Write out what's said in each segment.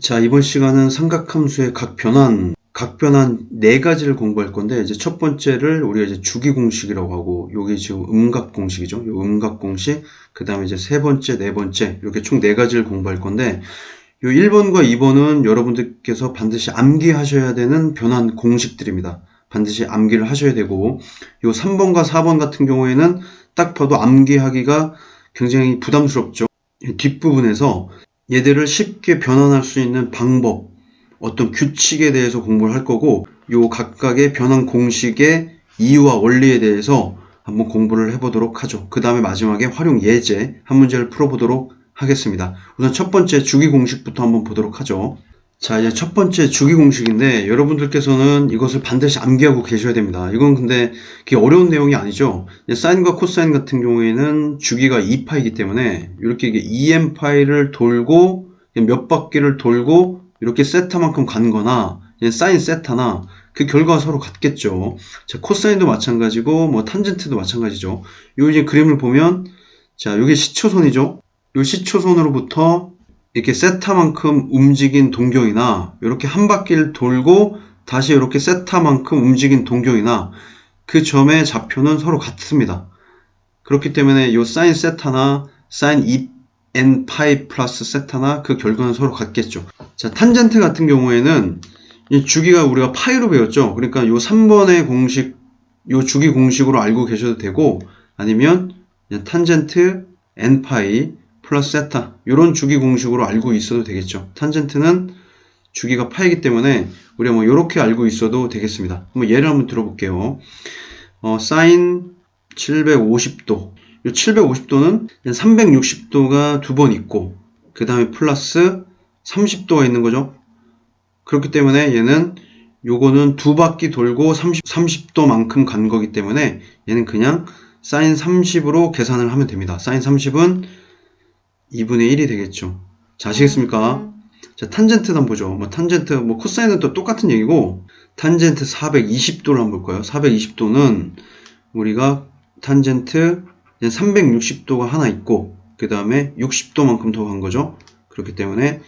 자, 이번 시간은 삼각함수의 각 변환, 각 변환 네 가지를 공부할 건데, 이제 첫 번째를 우리가 이제 주기 공식이라고 하고, 요게 지금 음각 공식이죠. 요 음각 공식, 그 다음에 이제 세 번째, 네 번째, 이렇게 총 네 가지를 공부할 건데, 요 1번과 2번은 여러분들께서 반드시 암기하셔야 되는 변환 공식들입니다. 반드시 암기를 하셔야 되고, 요 3번과 4번 같은 경우에는 딱 봐도 암기하기가 굉장히 부담스럽죠. 뒷부분에서 얘들을 쉽게 변환할 수 있는 방법, 어떤 규칙에 대해서 공부를 할 거고, 요 각각의 변환 공식의 이유와 원리에 대해서 한번 공부를 해보도록 하죠. 그 다음에 마지막에 활용 예제 한 문제를 풀어보도록 하겠습니다. 우선 첫 번째 주기 공식부터 한번 보도록 하죠. 자, 이제 첫 번째 주기 공식인데 여러분들께서는 이것을 반드시 암기하고 계셔야 됩니다. 이건 근데 그게 어려운 내용이 아니죠. 사인과 코사인 같은 경우에는 주기가 2파이기 때문에 이렇게 이게 2n파이를 돌고 몇 바퀴를 돌고 이렇게 세타만큼 간 거나 사인 세타나 그 결과가 서로 같겠죠. 자, 코사인도 마찬가지고 뭐 탄젠트도 마찬가지죠. 요 이제 그림을 보면 자, 요게 시초선이죠. 요 시초선으로부터 이렇게 세타만큼 움직인 동경이나 이렇게 한 바퀴를 돌고 다시 이렇게 세타만큼 움직인 동경이나 그 점의 좌표는 서로 같습니다. 그렇기 때문에 이 사인 세타나 사인 2n 파이 플러스 세타나 그 결과는 서로 같겠죠. 자, 탄젠트 같은 경우에는 이 주기가 우리가 파이로 배웠죠. 그러니까 이 3번의 공식, 이 주기 공식으로 알고 계셔도 되고 아니면 탄젠트 n 파이 플러스 세타 이런 주기 공식으로 알고 있어도 되겠죠. 탄젠트는 주기가 파이기 때문에 우리가 뭐 이렇게 알고 있어도 되겠습니다. 한번 예를 한번 들어볼게요. 어, 사인 750도. 이 750도는 360도가 두 번 있고 그 다음에 플러스 30도가 있는 거죠. 그렇기 때문에 얘는 요거는 두 바퀴 돌고 30, 30도만큼 간 거기 때문에 얘는 그냥 사인 30으로 계산을 하면 됩니다. 사인 30은 2분의 1이 되겠죠. 자, 아시겠습니까? 자, 탄젠트 한번 보죠. 뭐, 탄젠트, 뭐, 코사인은 또 똑같은 얘기고, 탄젠트 420도를 한번 볼까요? 420도는 우리가 탄젠트 360도가 하나 있고, 그 다음에 60도만큼 더 간 거죠. 그렇기 때문에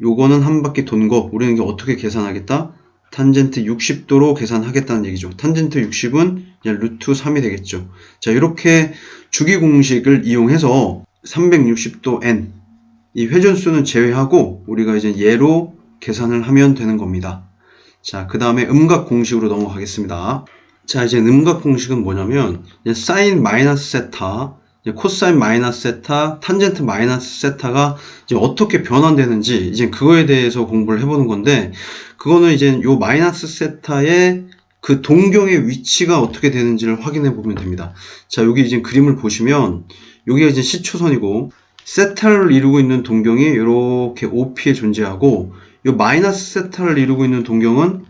요거는 한 바퀴 돈 거, 우리는 이게 어떻게 계산하겠다? 탄젠트 60도로 계산하겠다는 얘기죠. 탄젠트 60은 그냥 루트 3이 되겠죠. 자, 이렇게 주기 공식을 이용해서 360도 n 이 회전수는 제외하고 우리가 이제 예로 계산을 하면 되는 겁니다. 자, 그 다음에 음각 공식으로 넘어가겠습니다. 자, 이제 음각 공식은 뭐냐면 사인 마이너스 세타, 코사인 마이너스 세타, 탄젠트 마이너스 세타가 이제 어떻게 변환되는지 이제 그거에 대해서 공부를 해보는 건데 그거는 이제 요 마이너스 세타의 그 동경의 위치가 어떻게 되는지를 확인해 보면 됩니다. 자, 여기 이제 그림을 보시면 여기가 이제 시초선이고 세타를 이루고 있는 동경이 이렇게 OP에 존재하고 이 마이너스 세타를 이루고 있는 동경은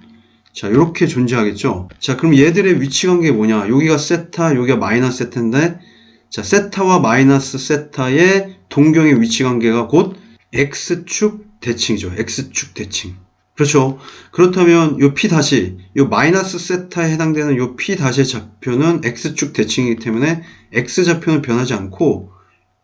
자 이렇게 존재하겠죠. 자 그럼 얘들의 위치 관계 뭐냐? 여기가 세타, 여기가 마이너스 세타인데 자 세타와 마이너스 세타의 동경의 위치 관계가 곧 x축 대칭이죠. x축 대칭. 그렇죠. 그렇다면 요 p 다시 요 마이너스 세타에 해당되는 요 p 다시의 좌표는 x축 대칭이기 때문에 x 좌표는 변하지 않고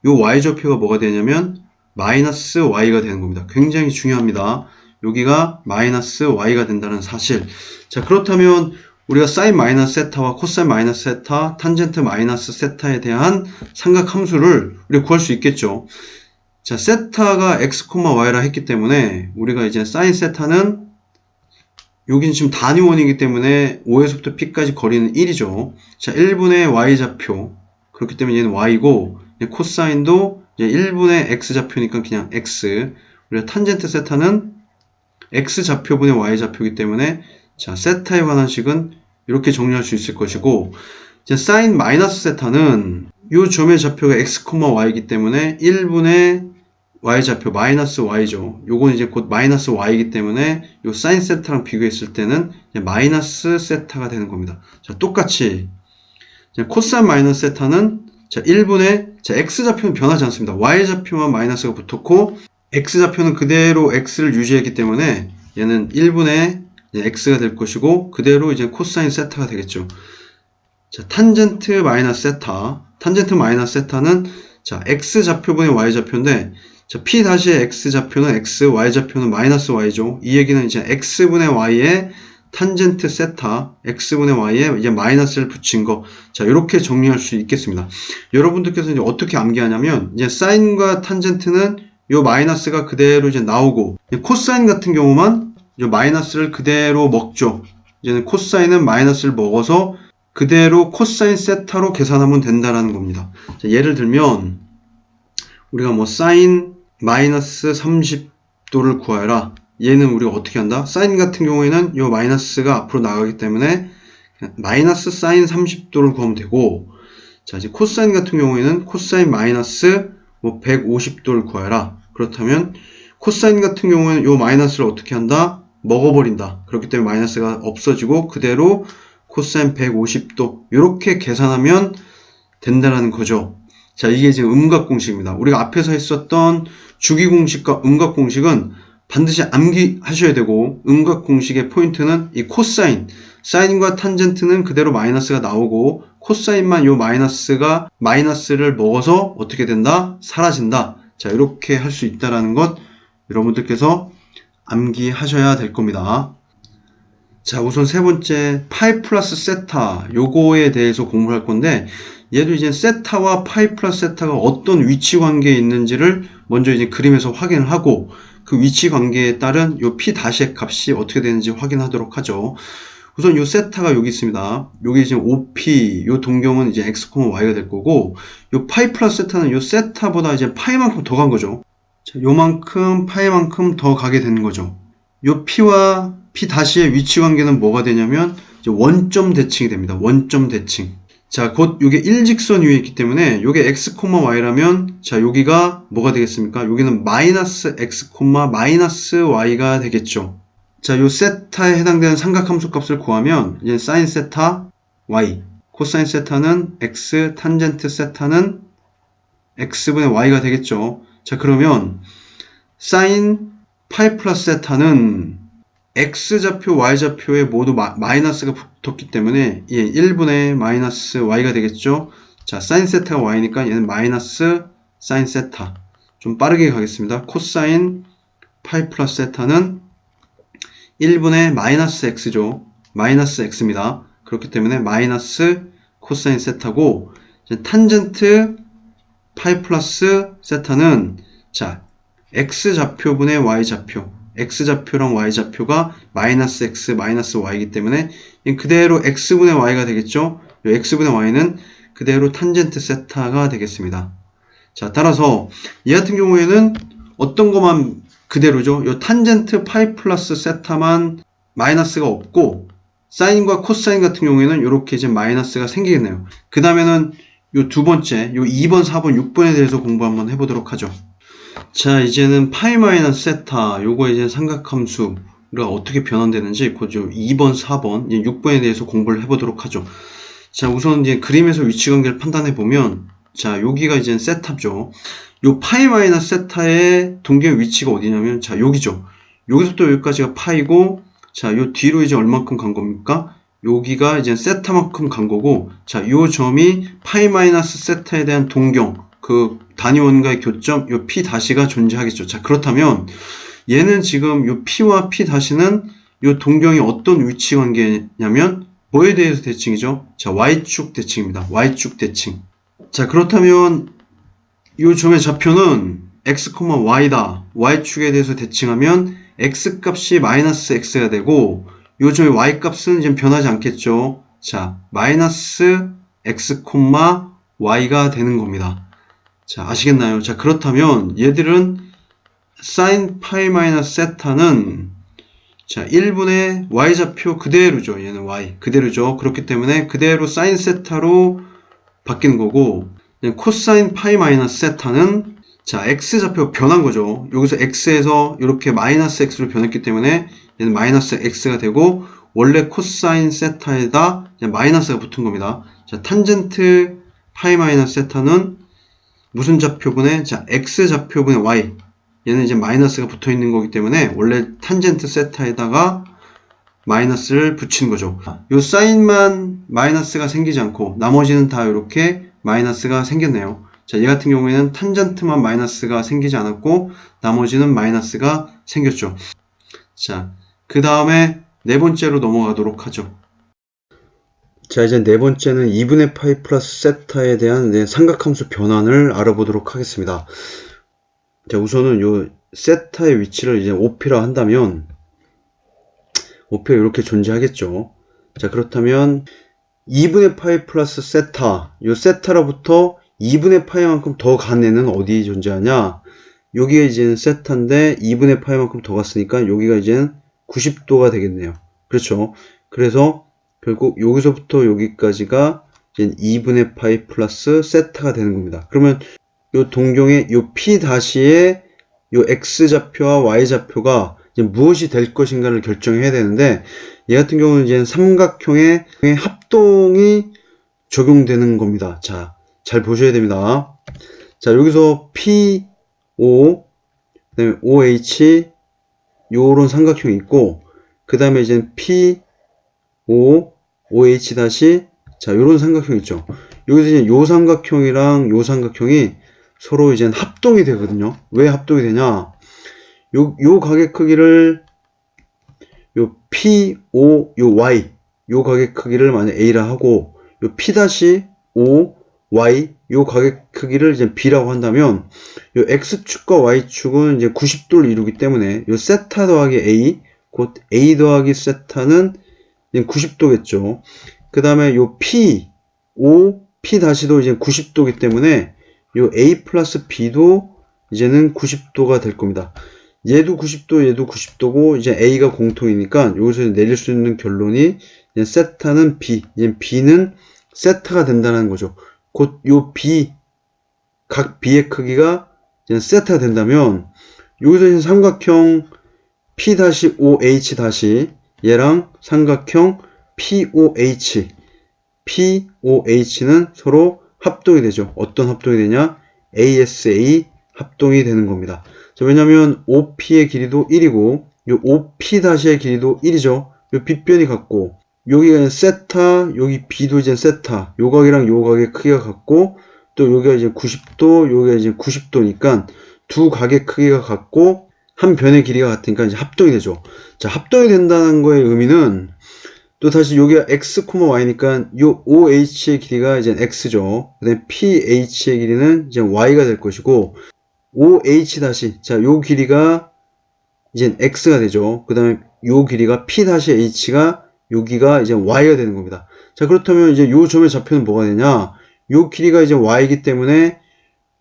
요 y 좌표가 뭐가 되냐면 마이너스 y가 되는 겁니다. 굉장히 중요합니다. 여기가 마이너스 y가 된다는 사실. 자 그렇다면 우리가 사인 마이너스 세타와 코사인 마이너스 세타, 탄젠트 마이너스 세타에 대한 삼각 함수를 우리가 구할 수 있겠죠. 자, 세타가 x, y라 했기 때문에 우리가 이제 사인 세타는 여기는 지금 단위원이기 때문에 5에서부터 p까지 거리는 1이죠. 자, 1분의 y 좌표. 그렇기 때문에 얘는 y고 코사인도 이제 1분의 x 좌표니까 그냥 x. 우리가 탄젠트 세타는 x 좌표분의 y 좌표이기 때문에 자, 세타에 관한 식은 이렇게 정리할 수 있을 것이고 이제 사인 마이너스 세타는 이 점의 좌표가 x, y이기 때문에 1분의 y 좌표 마이너스 y죠. 요건 이제 곧 마이너스 y이기 때문에 요 사인 세타랑 비교했을 때는 마이너스 세타가 되는 겁니다. 자, 똑같이 코사인 마이너스 세타는 자, 1분의 자, x 좌표는 변하지 않습니다. y 좌표만 마이너스가 붙었고 x 좌표는 그대로 x를 유지했기 때문에 얘는 1분의 x가 될 것이고 그대로 이제 코사인 세타가 되겠죠. 자, 탄젠트 마이너스 세타. 탄젠트 마이너스 세타는 자, x 좌표분의 y 좌표인데 자, p 다시 x 좌표는 x, y 좌표는 마이너스 y죠. 이 얘기는 이제 x분의 y에 탄젠트 세타, x분의 y에 이제 마이너스를 붙인 거. 자, 이렇게 정리할 수 있겠습니다. 여러분들께서 이제 어떻게 암기하냐면, 이제 사인과 탄젠트는 요 마이너스가 그대로 이제 나오고, 이제 코사인 같은 경우만 요 마이너스를 그대로 먹죠. 이제는 코사인은 마이너스를 먹어서 그대로 코사인 세타로 계산하면 된다라는 겁니다. 자, 예를 들면, 우리가 뭐 사인 마이너스 30도를 구하라. 얘는 우리가 어떻게 한다? 사인 같은 경우에는 이 마이너스가 앞으로 나가기 때문에 마이너스 사인 30도를 구하면 되고 자 이제 코사인 같은 경우에는 코사인 마이너스 뭐 150도를 구하라. 그렇다면 코사인 같은 경우에는 이 마이너스를 어떻게 한다? 먹어버린다. 그렇기 때문에 마이너스가 없어지고 그대로 코사인 150도 이렇게 계산하면 된다라는 거죠. 자, 이게 지금 음각 공식입니다. 우리가 앞에서 했었던 주기 공식과 음각 공식은 반드시 암기하셔야 되고 음각 공식의 포인트는 이 코사인, 사인과 탄젠트는 그대로 마이너스가 나오고 코사인만 요 마이너스가 마이너스를 먹어서 어떻게 된다? 사라진다. 자, 이렇게 할 수 있다라는 것 여러분들께서 암기하셔야 될 겁니다. 자, 우선 세 번째 파이 플러스 세타 요거에 대해서 공부할 건데 얘도 이제 세타와 파이 플러스 세타가 어떤 위치 관계에 있는지를 먼저 이제 그림에서 확인을 하고 그 위치 관계에 따른 요 p 다시의 값이 어떻게 되는지 확인하도록 하죠. 우선 요 세타가 여기 있습니다. 여기 지금 OP 요 동경은 이제 x, y가 될 거고 요 파이 플러스 세타는 요 세타보다 이제 파이만큼 더 간 거죠. 자, 요만큼 파이만큼 더 가게 되는 거죠. 요 p와 p 다시의 위치 관계는 뭐가 되냐면 원점 대칭이 됩니다. 원점 대칭. 자, 곧 요게 일직선 위에 있기 때문에 요게 x, y라면 자, 여기가 뭐가 되겠습니까? 여기는 마이너스 x, 마이너스 y가 되겠죠. 자, 요 세타에 해당되는 삼각함수 값을 구하면 이제 사인 세타 y, 코사인 세타는 x, 탄젠트 세타는 x분의 y가 되겠죠. 자, 그러면 사인 파이 플러스 세타는 x좌표, y좌표에 모두 마, 마이너스가 붙었기 때문에 예, 1분의 마이너스 y가 되겠죠. 자, 사인 세타가 y니까 얘는 마이너스 사인 세타. 좀 빠르게 가겠습니다. 코사인 파이 플러스 세타는 1분의 마이너스 x죠. 마이너스 x입니다. 그렇기 때문에 마이너스 코사인 세타고 이제 탄젠트 파이 플러스 세타는 자, x좌표분의 y좌표 x좌표랑 y좌표가 마이너스 x, 마이너스 y이기 때문에 그대로 x분의 y가 되겠죠. 이 x분의 y는 그대로 탄젠트 세타가 되겠습니다. 자, 따라서 이 같은 경우에는 어떤 것만 그대로죠. 이 탄젠트 파이 플러스 세타만 마이너스가 없고 사인과 코사인 같은 경우에는 이렇게 이제 마이너스가 생기겠네요. 그 다음에는 이두 번째, 이 2번, 4번, 6번에 대해서 공부 한번 해보도록 하죠. 자, 이제는 파이 마이너스 세타, 요거 이제 삼각함수가 어떻게 변환되는지 그죠 2번, 4번, 6번에 대해서 공부를 해보도록 하죠. 자, 우선 이제 그림에서 위치 관계를 판단해 보면, 자, 여기가 이제 세타죠. 요 파이 마이너스 세타의 동경 위치가 어디냐면, 자, 여기죠. 여기서부터 여기까지가 파이고, 자, 요 뒤로 이제 얼만큼 간 겁니까? 여기가 이제 세타만큼 간 거고, 자, 요 점이 파이 마이너스 세타에 대한 동경, 그 단위원과의 교점, 요 p 다시가 존재하겠죠. 자, 그렇다면 얘는 지금 요 p와 p 다시는 요 동경이 어떤 위치 관계냐면 뭐에 대해서 대칭이죠? 자, y축 대칭입니다. y축 대칭. 자, 그렇다면 요 점의 좌표는 x, y다. y축에 대해서 대칭하면 x 값이 마이너스 x가 되고 요 점의 y 값은 이제 변하지 않겠죠. 자, 마이너스 x, y가 되는 겁니다. 자, 아시겠나요? 자, 그렇다면 얘들은 sin 파이 마이너스 세타는 자, 1분의 y좌표 그대로죠. 얘는 y 그대로죠. 그렇기 때문에 그대로 sin 세타로 바뀌는 거고 코사인 파이 마이너스 세타는 자, x좌표 변한 거죠. 여기서 x에서 이렇게 마이너스 x로 변했기 때문에 얘는 마이너스 x가 되고 원래 코사인 세타에다 마이너스가 붙은 겁니다. 자, 탄젠트 파이 마이너스 세타는 무슨 좌표분에 자 x 좌표분의 y 얘는 이제 마이너스가 붙어 있는 거기 때문에 원래 탄젠트 세타에다가 마이너스를 붙인 거죠. 요 사인만 마이너스가 생기지 않고 나머지는 다 이렇게 마이너스가 생겼네요. 자, 얘 같은 경우에는 탄젠트만 마이너스가 생기지 않았고 나머지는 마이너스가 생겼죠. 자, 그 다음에 네 번째로 넘어가도록 하죠. 자, 이제 네 번째는 2분의 파이 플러스 세타에 대한 네, 삼각함수 변환을 알아보도록 하겠습니다. 자, 우선은 요 세타의 위치를 이제 OP라 한다면 OP가 이렇게 존재하겠죠. 자, 그렇다면 2분의 파이 플러스 세타, 요 세타로부터 2분의 파이만큼 더 간 애는 어디에 존재하냐? 여기가 이제는 세타인데 2분의 파이만큼 더 갔으니까 여기가 이제는 90도가 되겠네요. 그렇죠. 그래서 결국 여기서부터 여기까지가 이제 2분의 파이 플러스 세타가 되는 겁니다. 그러면 요 동경의 요 p 다시의 요 x 좌표와 y 좌표가 이제 무엇이 될 것인가를 결정해야 되는데 얘 같은 경우는 이제 삼각형의 합동이 적용되는 겁니다. 자, 잘 보셔야 됩니다. 자, 여기서 P, O, 그다음에 OH 요런 삼각형이 있고 그 다음에 이제 P, O, OH 다시 자, 요런 삼각형 있죠. 여기서 이제 요 삼각형이랑 요 삼각형이 서로 이제 합동이 되거든요. 왜 합동이 되냐? 요, 요 가격 크기를 요 P, O, 요 Y 요 가격 크기를 만약 A라 하고 요 P 다시 O, Y 요 가격 크기를 이제 B라고 한다면 요 X축과 Y축은 이제 90도를 이루기 때문에 요 세타 더하기 A 곧 A 더하기 세타는 90도겠죠. 그 다음에 요 P, O, P 다시도 이제 90도기 때문에 요 A 플러스 B도 이제는 90도가 될 겁니다. 얘도 90도, 얘도 90도고, 이제 A가 공통이니까 여기서 내릴 수 있는 결론이 이제 세타는 B, 이제 B는 세타가 된다는 거죠. 곧 요 B, 각 B의 크기가 이제 세타가 된다면 여기서 이제 삼각형 P-OH 다시 얘랑 삼각형 POH, POH는 서로 합동이 되죠. 어떤 합동이 되냐? ASA 합동이 되는 겁니다. 자, 왜냐면 OP의 길이도 1이고 요 OP-의 길이도 1이죠. 요 빗변이 같고 여기가 세타, 여기 B도 이제 세타, 요 각이랑 요 각의 크기가 같고 또 여기가 이제 90도, 여기가 이제 90도니까 두 각의 크기가 같고 한 변의 길이가 같으니까 이제 합동이 되죠. 자, 합동이 된다는 거의 의미는 또 다시 여기가 x, y니까 요 OH의 길이가 이제 x죠. 그 다음에 PH의 길이는 이제 y가 될 것이고 OH 다시 자, 요 길이가 이제 x가 되죠. 그 다음에 요 길이가 P 다시 H가 여기가 이제 y가 되는 겁니다. 자, 그렇다면 이제 요 점의 좌표는 뭐가 되냐? 요 길이가 이제 y이기 때문에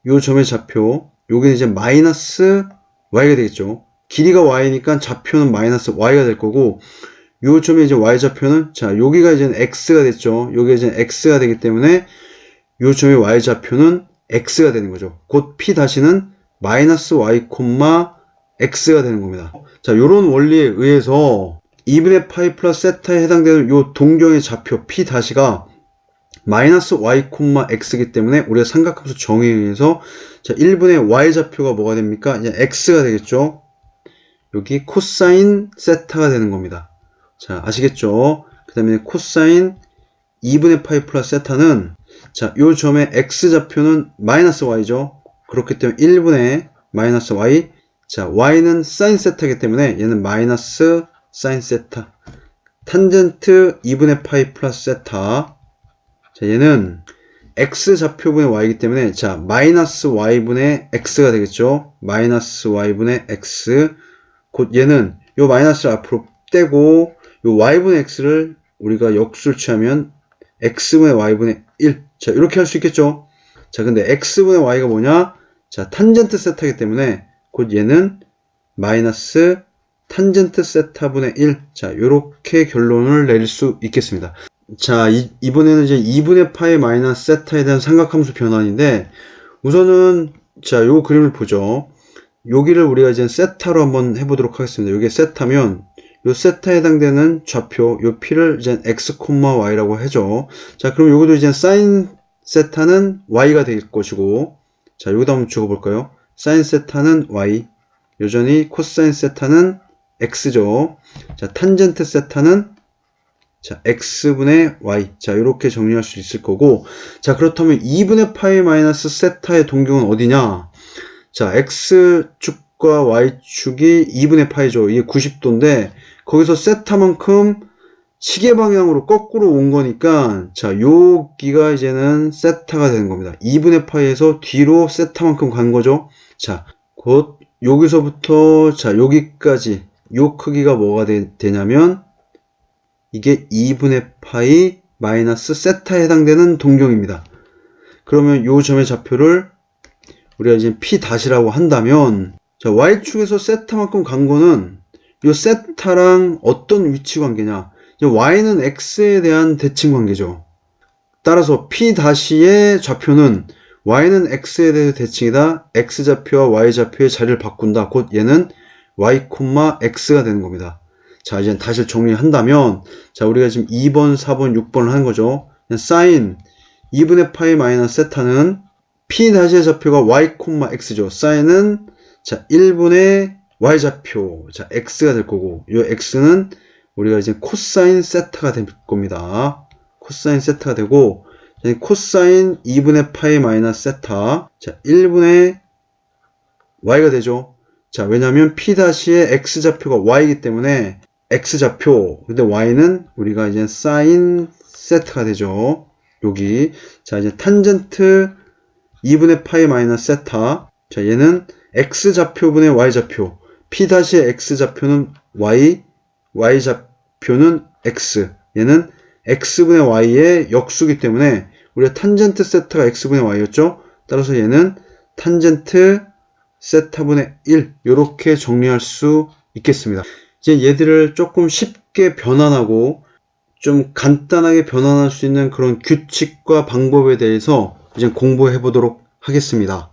요 점의 좌표 요기는 이제 마이너스 y가 되겠죠. 길이가 y니까 좌표는 마이너스 y가 될 거고 요 점의 이제 y좌표는 자 여기가 이제 x가 됐죠. 여기가 이제 x가 되기 때문에 요 점의 y좌표는 x가 되는 거죠. 곧 p 다시는 마이너스 y 콤마 x가 되는 겁니다. 자 요런 원리에 의해서 2분의 파이 플러스 세타에 해당되는 요 동경의 좌표 p 다시가 마이너스 y x이기 때문에 우리가 삼각함수 정의에 의해서 자 1분의 y 좌표가 뭐가 됩니까? x가 되겠죠. 여기 코사인 세타가 되는 겁니다. 자, 아시겠죠? 그 다음에 코사인 2분의 파이 플러스 세타는 자, 요 점의 x좌표는 마이너스 y죠. 그렇기 때문에 1분의 마이너스 y 자, y는 사인 세타이기 때문에 얘는 마이너스 사인 세타 탄젠트 2분의 파이 플러스 세타 자, 얘는 x좌표분의 y이기 때문에 자, 마이너스 y분의 x가 되겠죠. 마이너스 y분의 x 곧 얘는 요 마이너스를 앞으로 떼고 요 y분의 x를 우리가 역수를 취하면 x분의 y분의 1. 자, 이렇게 할 수 있겠죠? 자, 근데 x분의 y가 뭐냐? 자, 탄젠트 세타이기 때문에 곧 얘는 마이너스 탄젠트 세타분의 1. 자, 이렇게 결론을 내릴 수 있겠습니다. 자, 이, 이번에는 이제 2분의 파이 마이너스 세타에 대한 삼각함수 변환인데 우선은 자, 요 그림을 보죠. 여기를 우리가 이제 세타로 한번 해보도록 하겠습니다. 여기 세타면 요 세타에 해당되는 좌표, 요 p를 이제 x, y라고 하죠. 자, 그럼 여기도 이제 사인 세타는 y가 될 것이고, 자, 여기다 한번 적어볼까요? 사인 세타는 y, 여전히 코사인 세타는 x죠. 자, 탄젠트 세타는 자, x분의 y. 자, 이렇게 정리할 수 있을 거고. 자, 그렇다면 2분의 파이 마이너스 세타의 동경은 어디냐? 자, x축과 y축이 2분의 파이죠. 이게 90도인데, 거기서 세타만큼 시계 방향으로 거꾸로 온 거니까, 자, 여기가 이제는 세타가 되는 겁니다. 2분의 파이에서 뒤로 세타만큼 간 거죠. 자, 곧 여기서부터, 자, 여기까지, 요 크기가 뭐가 되, 되냐면, 이게 2분의 파이 마이너스 세타에 해당되는 동경입니다. 그러면 요 점의 좌표를 우리가 이제 p 다시라고 한다면 자 y축에서 세타만큼 간 거는 요 세타랑 어떤 위치 관계냐 y는 x에 대한 대칭 관계죠. 따라서 p 다시의 좌표는 y는 x에 대해 대칭이다. x 좌표와 y 좌표의 자리를 바꾼다. 곧 얘는 y, x가 되는 겁니다. 자, 이제 다시 정리한다면, 자, 우리가 지금 2번, 4번, 6번을 한 거죠. 사인 2분의 파이 마이너스 세타는 p 다시의 좌표가 y, x죠. 사인은 자, 1분의 y 좌표, 자, x가 될 거고, 이 x는 우리가 이제 코사인 세타가 될 겁니다. 코사인 세타가 되고, 자, 코사인 2분의 파이 마이너스 세타, 자, 1분의 y가 되죠. 자, 왜냐면 p 다시의 x 좌표가 y이기 때문에 x좌표, 근데 y는 우리가 이제 사인 세트가 되죠. 여기. 자, 이제 탄젠트 2분의 파이 마이너스 세타. 자, 얘는 x좌표분의 y좌표. p 다시 x좌표는 y, y좌표는 x. 얘는 x분의 y의 역수기 때문에 우리가 탄젠트 세타가 x분의 y였죠. 따라서 얘는 탄젠트 세타분의 1 이렇게 정리할 수 있겠습니다. 이제 얘들을 조금 쉽게 변환하고 좀 간단하게 변환할 수 있는 그런 규칙과 방법에 대해서 이제 공부해 보도록 하겠습니다.